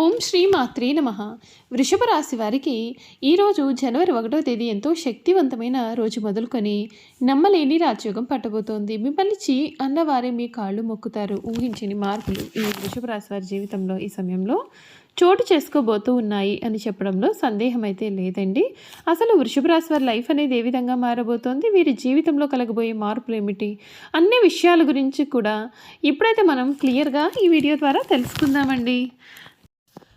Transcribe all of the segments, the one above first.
ఓం శ్రీ మాత్రే నమ. వృషభ రాశి వారికి ఈరోజు జనవరి ఒకటో తేదీ ఎంతో శక్తివంతమైన రోజు మొదలుకొని నమ్మలేని రాజయోగం పట్టబోతోంది. మిమ్మల్ని చి అన్నవారే మీ కాళ్ళు మొక్కుతారు. ఊహించని మార్పులు ఈ వృషభ రాశి వారి జీవితంలో ఈ సమయంలో చోటు చేసుకోబోతూ ఉన్నాయి అని చెప్పడంలో సందేహం అయితే లేదండి. అసలు వృషభ రాశి వారి లైఫ్ అనేది ఏ విధంగా మారబోతోంది? వీరి జీవితంలో కలగబోయే మార్పులు ఏమిటి? అన్ని విషయాల గురించి కూడా ఇప్పుడైతే మనం క్లియర్గా ఈ వీడియో ద్వారా తెలుసుకుందామండి.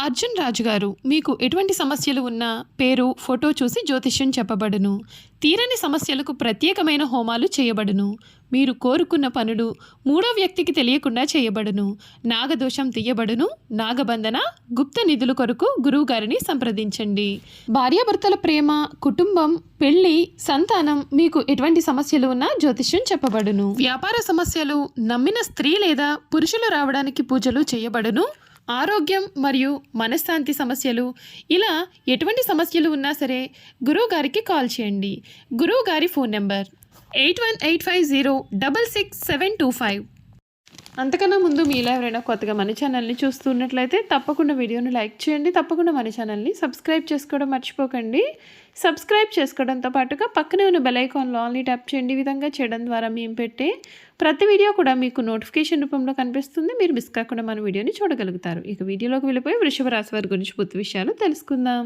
అర్జున్ రాజు గారు మీకు ఎటువంటి సమస్యలు ఉన్నా పేరు ఫోటో చూసి జ్యోతిష్యం చెప్పబడును. తీరని సమస్యలకు ప్రత్యేకమైన హోమాలు చేయబడును. మీరు కోరుకున్న పనులు మూడో వ్యక్తికి తెలియకుండా చేయబడును. నాగదోషం తీయబడును. నాగబంధన గుప్త నిధుల కొరకు గురువుగారిని సంప్రదించండి. భార్యాభర్తల ప్రేమ కుటుంబం పెళ్ళి సంతానం మీకు ఎటువంటి సమస్యలు ఉన్నా జ్యోతిష్యం చెప్పబడును. వ్యాపార సమస్యలు నమ్మిన స్త్రీ లేదా పురుషులు రావడానికి పూజలు చేయబడును. ఆరోగ్యం మరియు మనశ్శాంతి సమస్యలు. ఇలా ఎటువంటి సమస్యలు ఉన్నా సరే గురువు గారికి కాల్ చేయండి. గురువు గారి phone number eight one eight five zero double six seven two five. అంతకన్నా ముందు మీలో ఎవరైనా కొత్తగా మన ఛానల్ని చూస్తున్నట్లయితే తప్పకుండా వీడియోని లైక్ చేయండి. తప్పకుండా మన ఛానల్ని సబ్స్క్రైబ్ చేసుకోవడం మర్చిపోకండి. సబ్స్క్రైబ్ చేసుకోవడంతో పాటుగా పక్కనే ఉన్న బెల్ ఐకాన్లో ఆన్లీ ట్యాప్ చేయండి. ఈ విధంగా చేయడం ద్వారా మేము పెట్టే ప్రతి వీడియో కూడా మీకు నోటిఫికేషన్ రూపంలో కనిపిస్తుంది. మీరు మిస్ కాకుండా మన వీడియోని చూడగలుగుతారు. ఇక వీడియోలోకి వెళ్ళిపోయి వృషభ రాశి వారి గురించి పూర్తి విషయాలు తెలుసుకుందాం.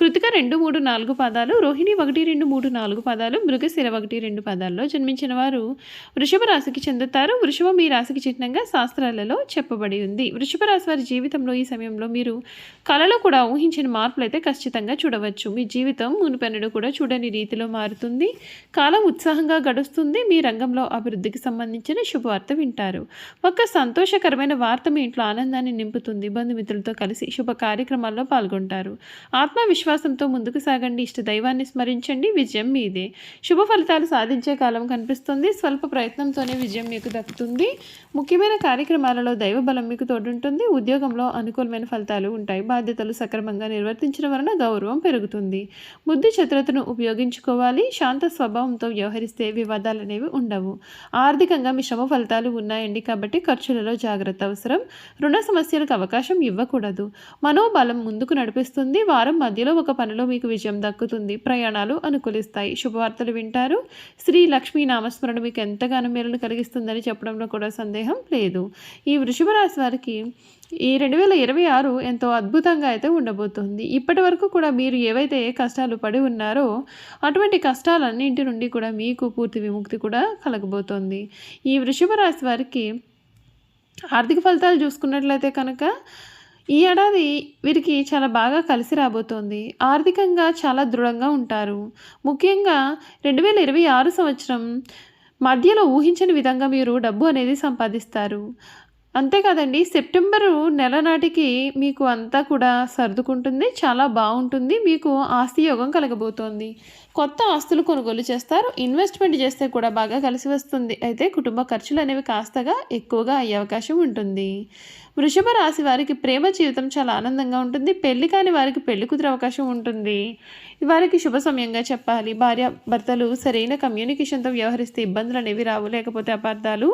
కృతిక రెండు మూడు నాలుగు పదాలు రోహిణి ఒకటి రెండు మూడు నాలుగు పదాలు మృగశిర ఒకటి రెండు పదాల్లో జన్మించిన వారు. వృషభ రాశికి చెందుతారు. వృషభం ఈ రాశికి చిహ్నంగా శాస్త్రాలలో చెప్పబడి ఉంది. వృషభ రాశి వారి జీవితంలో ఈ సమయంలో మీరు కళలో కూడా ఊహించిన మార్పులు అయితే ఖచ్చితంగా చూడవచ్చు. మీ జీవితం మునుపెన్నడు కూడా చూడని రీతిలో మారుతుంది. కాలం ఉత్సాహంగా గడుస్తుంది. మీ రంగంలో అభివృద్ధికి సంబంధించిన శుభవార్త వింటారు. ఒక సంతోషకరమైన వార్త మీ ఇంట్లో ఆనందాన్ని నింపుతుంది. బంధుమిత్రులతో కలిసి శుభ కార్యక్రమాల్లో పాల్గొంటారు. విశ్వాసంతో ముందుకు సాగండి. ఇష్ట దైవాన్ని స్మరించండి. విజయం మీదే. శుభ ఫలితాలు సాధించే కాలం కనిపిస్తుంది. స్వల్ప ప్రయత్నంతోనే విజయం మీకు దక్కుతుంది. ముఖ్యమైన కార్యక్రమాలలో దైవ బలం మీకు తోడుంటుంది. ఉద్యోగంలో అనుకూలమైన ఫలితాలు ఉంటాయి. బాధ్యతలు సక్రమంగా నిర్వర్తించడం వలన గౌరవం పెరుగుతుంది. బుద్ధి చతురతను ఉపయోగించుకోవాలి. శాంత స్వభావంతో వ్యవహరిస్తే వివాదాలు అనేవి ఉండవు. ఆర్థికంగా మీ శ్రమ ఫలితాలు ఉన్నాయండి కాబట్టి ఖర్చులలో జాగ్రత్త అవసరం. రుణ సమస్యలకు అవకాశం ఇవ్వకూడదు. మనోబలం ముందుకు నడిపిస్తుంది. వారం మధ్యలో ఒక పనిలో మీకు విజయం దక్కుతుంది. ప్రయాణాలు అనుకూలిస్తాయి. శుభవార్తలు వింటారు. శ్రీ లక్ష్మీ నామస్మరణ మీకు ఎంతగానో మేలును కలిగిస్తుందని చెప్పడంలో కూడా సందేహం లేదు. ఈ వృషభ రాశి వారికి ఈ రెండు వేల ఇరవై ఆరు ఎంతో అద్భుతంగా అయితే ఉండబోతుంది. ఇప్పటి వరకు కూడా మీరు ఏవైతే కష్టాలు పడి ఉన్నారో అటువంటి కష్టాలన్నింటి నుండి కూడా మీకు పూర్తి విముక్తి కూడా కలగబోతోంది. ఈ వృషభ రాశి వారికి ఆర్థిక ఫలితాలు చూసుకున్నట్లయితే కనుక ఈ ఏడాది వీరికి చాలా బాగా కలిసి రాబోతోంది. ఆర్థికంగా చాలా దృఢంగా ఉంటారు. ముఖ్యంగా రెండు వేల ఇరవై ఆరు సంవత్సరం మధ్యలో ఊహించని విధంగా మీరు డబ్బు అనేది సంపాదిస్తారు. అంతేకాదండి సెప్టెంబరు నెల నాటికి మీకు అంతా కూడా సర్దుకుంటుంది చాలా బాగుంటుంది మీకు ఆస్తి యోగం కలగబోతోంది. కొత్త ఆస్తులు కొనుగోలు చేస్తారు ఇన్వెస్ట్మెంట్ చేస్తే కూడా బాగా కలిసి వస్తుంది. అయితే కుటుంబ ఖర్చులు అనేవి కాస్తగా ఎక్కువగా అయ్యే అవకాశం ఉంటుంది. వృషభ రాశి వారికి ప్రేమ జీవితం చాలా ఆనందంగా ఉంటుంది. పెళ్ళి కాని వారికి పెళ్ళి కుదిరే అవకాశం ఉంటుంది. వారికి శుభ సమయంగా చెప్పాలి. భార్య భర్తలు సరైన కమ్యూనికేషన్తో వ్యవహరిస్తే ఇబ్బందులు అనేవి రావు. లేకపోతే అపార్థాలు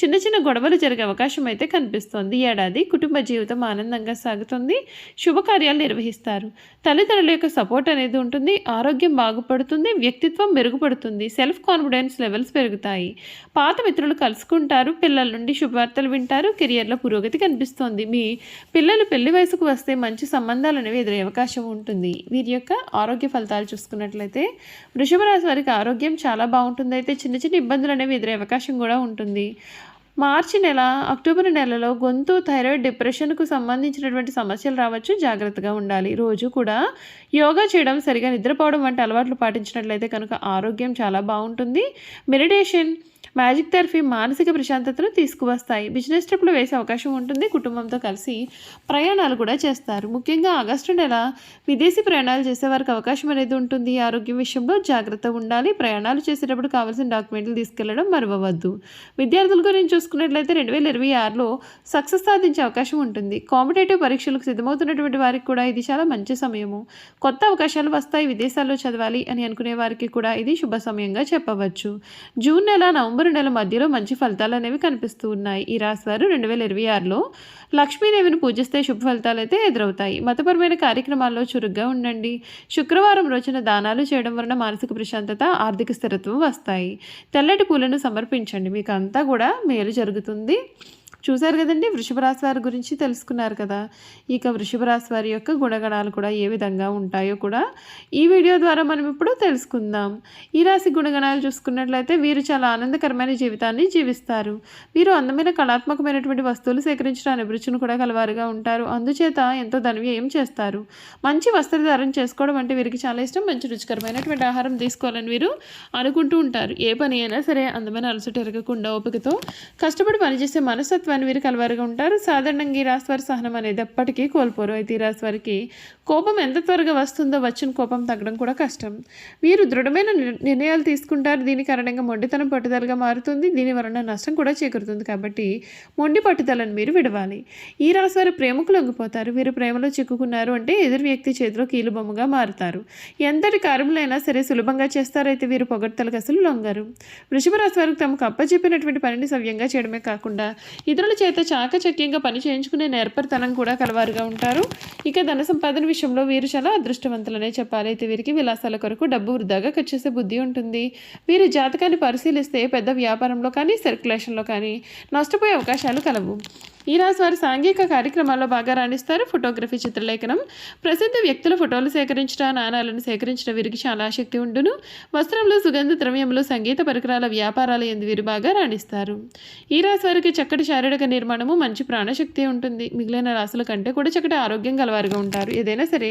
చిన్న చిన్న గొడవలు జరిగే అవకాశం అయితే కనిపిస్తోంది. ఏడాది కుటుంబ జీవితం ఆనందంగా సాగుతుంది. శుభకార్యాలు నిర్వహిస్తారు. తల్లిదండ్రుల యొక్క సపోర్ట్ అనేది ఉంటుంది. ఆరోగ్యం బాగుపడుతుంది. వ్యక్తిత్వం మెరుగుపడుతుంది. సెల్ఫ్ కాన్ఫిడెన్స్ లెవెల్స్ పెరుగుతాయి. పాత మిత్రులు కలుసుకుంటారు. పిల్లల నుండి శుభవార్తలు వింటారు. కెరియర్లో పురోగతి కనిపిస్తుంది. మీ పిల్లలు పెళ్ళి వయసుకు వస్తే మంచి సంబంధాలు అనేవి ఎదురే అవకాశం ఉంటుంది. వీరి యొక్క ఆరోగ్య ఫలితాలు చూసుకున్నట్లయితే వృషభ రాశి వారికి ఆరోగ్యం చాలా బాగుంటుంది. అయితే చిన్న చిన్న ఇబ్బందులు అనేవి ఎదురే అవకాశం కూడా ఉంటుంది. మార్చి నెల అక్టోబర్ నెలలో గొంతు థైరాయిడ్ డిప్రెషన్కు సంబంధించినటువంటి సమస్యలు రావచ్చు. జాగ్రత్తగా ఉండాలి. రోజు కూడా యోగా చేయడం సరిగా నిద్రపోవడం వంటి అలవాట్లు పాటించినట్లయితే కనుక ఆరోగ్యం చాలా బాగుంటుంది. మెడిటేషన్ మ్యాజిక్ థెరపీ మానసిక ప్రశాంతతను తీసుకువస్తాయి. బిజినెస్ ట్రిప్లు వేసే అవకాశం ఉంటుంది. కుటుంబంతో కలిసి ప్రయాణాలు కూడా చేస్తారు. ముఖ్యంగా ఆగస్టు నెల విదేశీ ప్రయాణాలు చేసే వారికి అవకాశం అనేది ఉంటుంది. ఆరోగ్యం విషయంలో జాగ్రత్త ఉండాలి. ప్రయాణాలు చేసేటప్పుడు కావాల్సిన డాక్యుమెంట్లు తీసుకెళ్ళడం మరవవద్దు. విద్యార్థుల గురించి చూసుకున్నట్లయితే రెండు వేల ఇరవై ఆరులో సక్సెస్ సాధించే అవకాశం ఉంటుంది. కాంపిటేటివ్ పరీక్షలకు సిద్ధమవుతున్నటువంటి వారికి కూడా ఇది చాలా మంచి సమయము. కొత్త అవకాశాలు వస్తాయి. విదేశాల్లో చదవాలి అని అనుకునే వారికి కూడా ఇది శుభ సమయంగా చెప్పవచ్చు. జూన్ నెల నవంబర్ నవంబర్ నెల మధ్యలో మంచి ఫలితాలు అనేవి కనిపిస్తూ ఉన్నాయి. ఈ రాశివారు రెండు వేల ఇరవై ఆరులో లక్ష్మీదేవిని పూజిస్తే శుభ ఫలితాలు అయితే ఎదురవుతాయి. మతపరమైన కార్యక్రమాల్లో చురుగ్గా ఉండండి. శుక్రవారం రోజున దానాలు చేయడం వలన మానసిక ప్రశాంతత ఆర్థిక స్థిరత్వం వస్తాయి. తెల్లటి పూలను సమర్పించండి. మీకు అంతా కూడా మేలు జరుగుతుంది. చూశారు కదండి? వృషభ రాశి వారి గురించి తెలుసుకున్నారు కదా. ఇక వృషభ రాశి వారి యొక్క గుణగణాలు కూడా ఏ విధంగా ఉంటాయో కూడా ఈ వీడియో ద్వారా మనం ఇప్పుడు తెలుసుకుందాం. ఈ రాశి గుణగణాలు చూసుకున్నట్లయితే వీరు చాలా ఆనందకరమైన జీవితాన్ని జీవిస్తారు. వీరు అందమైన కళాత్మకమైనటువంటి వస్తువులు సేకరించిన అభిరుచిని కూడా కలవారుగా ఉంటారు. అందుచేత ఎంతో ధనవ్యయం చేస్తారు. మంచి వస్త్రధారణ చేసుకోవడం అంటే వీరికి చాలా ఇష్టం. మంచి రుచికరమైనటువంటి ఆహారం తీసుకోవాలని వీరు అనుకుంటూ ఉంటారు. ఏ పని అయినా సరే అందమైన అలసట ఎరగకుండా ఓపికతో కష్టపడి పనిచేసే మనసత్వం వీరు కలవారుగా ఉంటారు. సాధారణంగా ఈ రాశి వారి సహనం అనేది ఎప్పటికీ కోల్పోరు. అయితే ఈ రాశి వారికి కోపం ఎంత త్వరగా వస్తుందో వచ్చిన కోపం తగ్గడం కూడా కష్టం. వీరు దృఢమైన నిర్ణయాలు తీసుకుంటారు. దీని కారణంగా మొండితనం పట్టుదలగా మారుతుంది. దీని వలన నష్టం కూడా చేకూరుతుంది. కాబట్టి మొండి పట్టుదలను మీరు విడవాలి. ఈ రాశి వారు ప్రేమకు లొంగిపోతారు. వీరు ప్రేమలో చిక్కుకున్నారు అంటే ఎదురు వ్యక్తి చేతిలో కీలుబొమ్మగా మారుతారు. ఎంతటి కార్యములైనా సరే సులభంగా చేస్తారైతే వీరు పొగడ్తలకు అసలు లొంగరు. వృషభ రాశి వారికి తమకు అప్పచెప్పినటువంటి పనిని సవ్యంగా చేయడమే కాకుండా ఇతరుల చేత చాకచక్యంగా పని చేయించుకునే నేర్పరితనం కూడా కలవారుగా ఉంటారు. ఇక ధన సంపాదన విషయంలో వీరు చాలా అదృష్టవంతులనే చెప్పాలి. అయితే వీరికి విలాసాల కొరకు డబ్బు వృధాగా ఖర్చు చేసే బుద్ధి ఉంటుంది. వీరి జాతకాన్ని పరిశీలిస్తే పెద్ద వ్యాపారంలో కానీ సర్క్యులేషన్లో కానీ నష్టపోయే అవకాశాలు కలవు. ఈ రాశి వారు సాంఘిక కార్యక్రమాల్లో బాగా రాణిస్తారు ఫోటోగ్రఫీ చిత్రలేఖనం. ప్రసిద్ధ వ్యక్తుల ఫోటోలు సేకరించడం నాణాలను సేకరించడం వీరికి చాలా ఆసక్తి ఉండును. వస్త్రంలో సుగంధ ద్రవ్యములు సంగీత పరికరాల వ్యాపారాలు ఎందు వీరు బాగా రాణిస్తారు. ఈ రాశి వారికి చక్కటి శారీరక నిర్మాణము మంచి ప్రాణశక్తి ఉంటుంది. మిగిలిన రాశుల కంటే కూడా చక్కటి ఆరోగ్యం గలవారుగా ఉంటారు. ఏదైనా సరే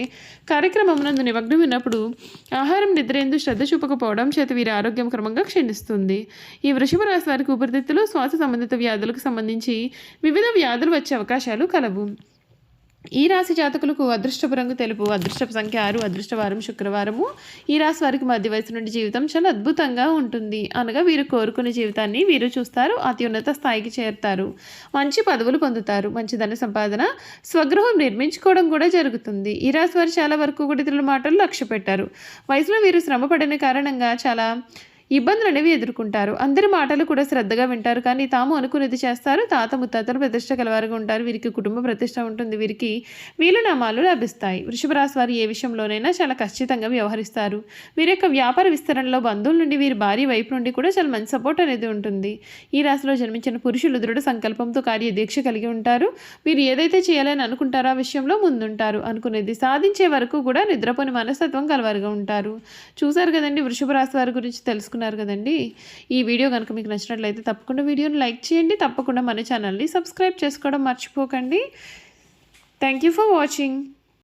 కార్యక్రమమునందు నిమగ్నం ఉన్నప్పుడు ఆహారం నిద్రేందు శ్రద్ధ చూపకపోవడం చేత వీరి ఆరోగ్యం క్రమంగా క్షీణిస్తుంది. ఈ వృషభ రాశి వారికి ఊపిరితిత్తులు శ్వాస సంబంధిత వ్యాధులకు సంబంధించి వివిధ వ్యాధులు వచ్చే అవకాశాలు కలవు. ఈ రాశి జాతకులకు అదృష్టపు రంగు తెలుపు అదృష్టపు సంఖ్య ఆరు అదృష్టవారం శుక్రవారము. ఈ రాశి వారికి మధ్య వయసు నుండి జీవితం చాలా అద్భుతంగా ఉంటుంది. అనగా వీరు కోరుకునే జీవితాన్ని వీరు చూస్తారు అత్యున్నత స్థాయికి చేరుతారు. మంచి పదవులు పొందుతారు మంచి ధన సంపాదన స్వగృహం నిర్మించుకోవడం కూడా జరుగుతుంది. ఈ రాశి వారు చాలా వరకు కూడా ఇతరుల మాటలు లక్ష్య పెట్టారు వయసులో వీరు శ్రమ పడిన కారణంగా చాలా ఇబ్బందులు అనేవి ఎదుర్కొంటారు. అందరి మాటలు కూడా శ్రద్ధగా వింటారు. కానీ తాము అనుకున్నది చేస్తారు. తాత ముత్తాతలు ప్రతిష్ట కలవారుగా ఉంటారు. వీరికి కుటుంబ ప్రతిష్ట ఉంటుంది. వీరికి వీలునామాలు లభిస్తాయి. వృషభరాశి వారు ఏ విషయంలోనైనా చాలా ఖచ్చితంగా వ్యవహరిస్తారు. వీరి యొక్క వ్యాపార విస్తరణలో బంధువుల నుండి వీరి భార్య వైపు నుండి కూడా చాలా మంచి సపోర్ట్ అనేది ఉంటుంది. ఈ రాశిలో జన్మించిన పురుషులు దృఢ సంకల్పంతో కార్యదీక్ష కలిగి ఉంటారు. వీరు ఏదైతే చేయాలని అనుకుంటారో ఆ విషయంలో ముందుంటారు. అనుకునేది సాధించే వరకు కూడా నిద్రపోని మనస్తత్వం కలవారుగా ఉంటారు. చూశారు కదండి వృషభ రాశి వారి గురించి తెలుసుకున్నారు కదండి. ఈ వీడియో కనుక మీకు నచ్చినట్లయితే తప్పకుండా వీడియోని లైక్ చేయండి. తప్పకుండా మన ఛానల్ని సబ్స్క్రైబ్ చేసుకోవడం మర్చిపోకండి. Thank you for watching.